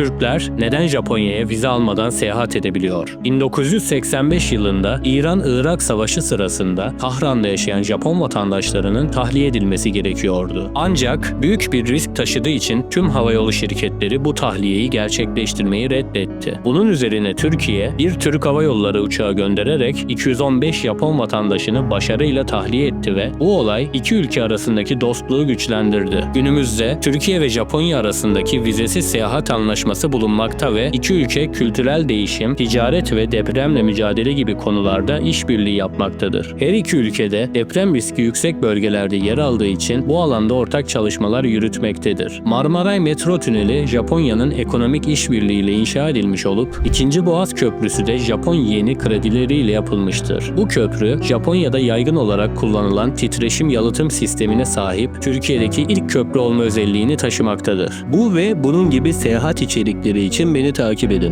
Türkler neden Japonya'ya vize almadan seyahat edebiliyor? 1985 yılında İran-Irak Savaşı sırasında Tahran'da yaşayan Japon vatandaşlarının tahliye edilmesi gerekiyordu. Ancak büyük bir risk taşıdığı için tüm havayolu şirketleri bu tahliyeyi gerçekleştirmeyi reddetti. Bunun üzerine Türkiye bir Türk Hava Yolları uçağı göndererek 215 Japon vatandaşını başarıyla tahliye etti ve bu olay iki ülke arasındaki dostluğu güçlendirdi. Günümüzde Türkiye ve Japonya arasındaki vizesiz seyahat anlaşması bulunmakta ve iki ülke kültürel değişim, ticaret ve depremle mücadele gibi konularda işbirliği yapmaktadır. Her iki ülkede deprem riski yüksek bölgelerde yer aldığı için bu alanda ortak çalışmalar yürütmektedir. Marmaray Metro Tüneli Japonya'nın ekonomik işbirliğiyle inşa edilmiş olup 2. Boğaz Köprüsü de Japon yeni kredileriyle yapılmıştır. Bu köprü Japonya'da yaygın olarak kullanılan titreşim yalıtım sistemine sahip Türkiye'deki ilk köprü olma özelliğini taşımaktadır. Bu ve bunun gibi seyahat içerikleri için beni takip edin.